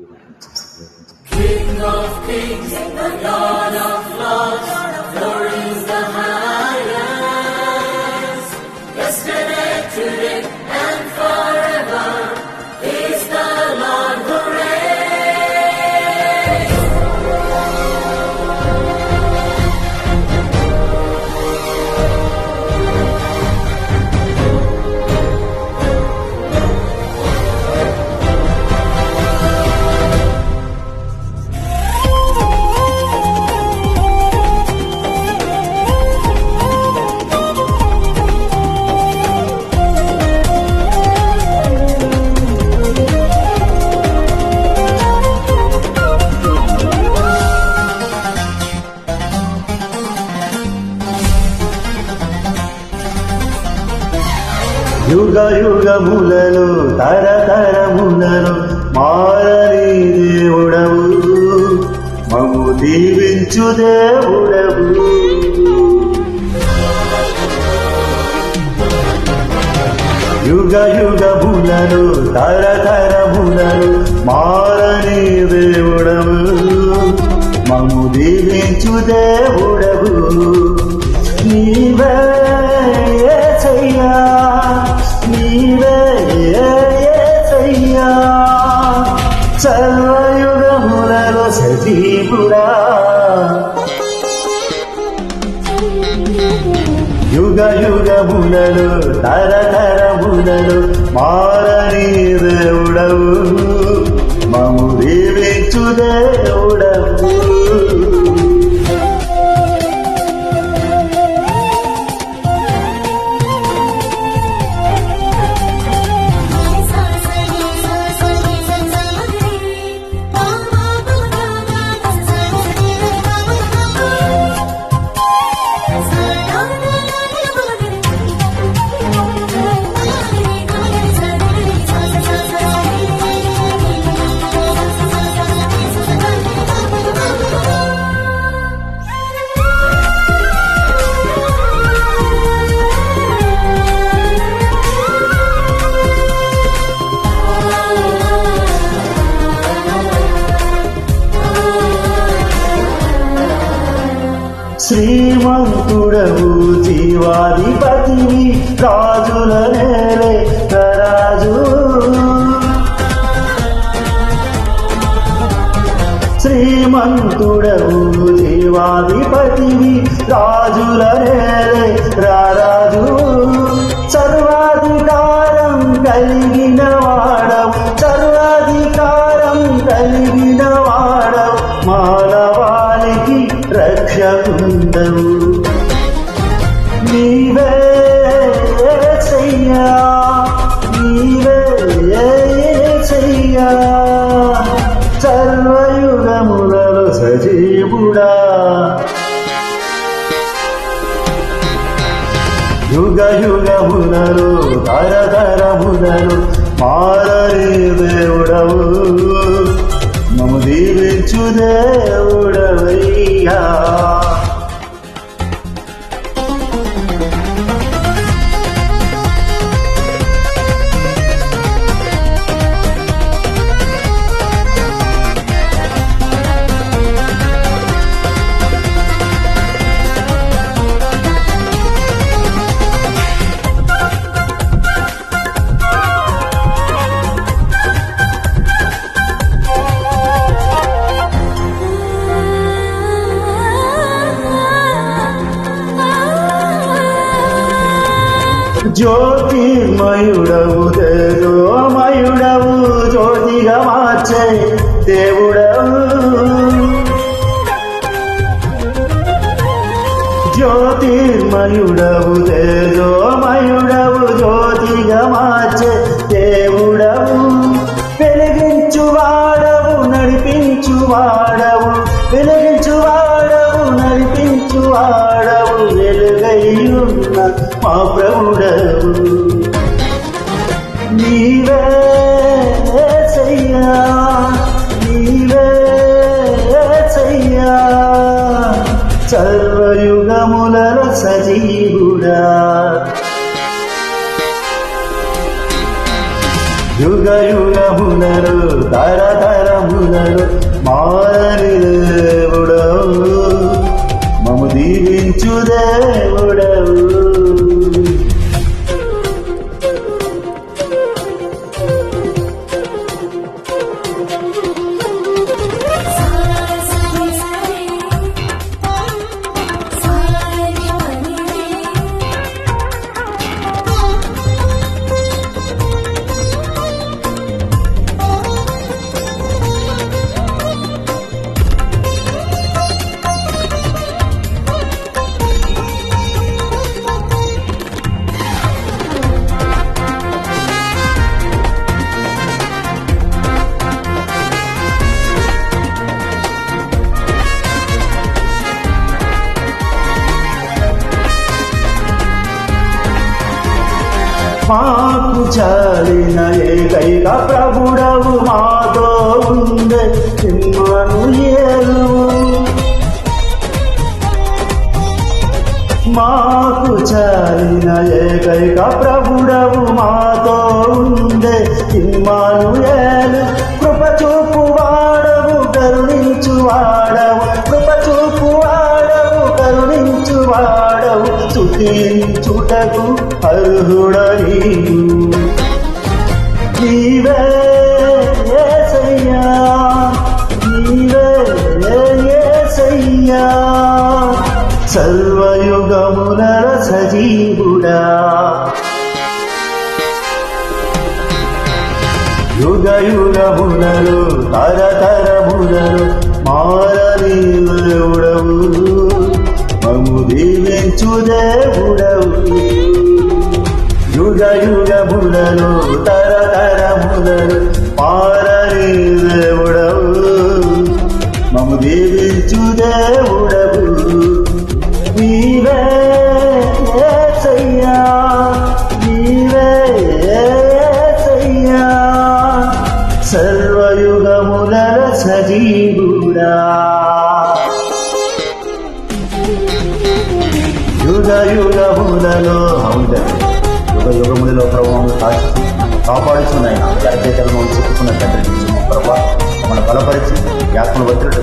King of kings, the Lord of lords, యుగ యుగములలో తరతరములలో మారని దేవుడవు. మము దీవించు దేవుడవు. యుగ యుగములలో తరతరములలో మారని దేవుడవు. మము దీవించు దేవుడవు. నీవే చెయ్యా? సర్వయుగములలో సజీవుడా యుగ యుగములలో తరతరములలో మారని దేవుడవు. మము దీవించు శ్రీమంతుడవు జీవాధిపతివి రాజుల నేలే రాజు. శ్రీమంతుడవు జీవాధిపతివి రాజుల నేలే రారాజు. సర్వాధికారం కలిగిన వాడవు సర్వ యుగములలో తరతరములలో మారని దేవుడవు మము దీవించు దేవుడవయ్యా. జ్యోతిర్మయుడవు మయుడవు జ్యోతిగా మార్చే దేవుడవు జ్యోతిర్మయుడవు మయుడవు జ్యోతిగా మార్చే దేవుడవు వెలిగించువాడవు నడిపించువాడవు మా ప్రభుడవు. నీవే చెయ్యా నీవే చెయ్యా. సర్వయుగములలో సజీవుడా. యుగ యుగములలో తరతరము యుగములలో మారని మాకు చాలిన ఏకైక ప్రభుడవు మాతో ఉందే సింహను ఏలు. మాకు చాలిన ఏకైక ప్రభుడవు మాతో ఉందే సిమ్మను అర్హుడని నీవే యేసయ్యా నీవే యేసయ్యా సర్వయుగముల సజీవుడా యుగ యుగములలో తరతరములలో మారని దేవుడవు మము దీవించు దేవుడవు యుగ యుగములను తరతరములను మారని దేవుడవు. మము దీవించు దేవుడవు. నీవే సయ్యా నీవే సయ్యా. సర్వయుగముల సజీవుడా. యుగ యుగములలో అవుదా యుగ యుగములలో ప్రభావం కాచి కాపాడుతున్నాయి అత్యతలను చిక్కుకున్న తండ్రి నుంచి ప్రభావ మన బలపరిచి యాత్మలు వచ్చినట్టు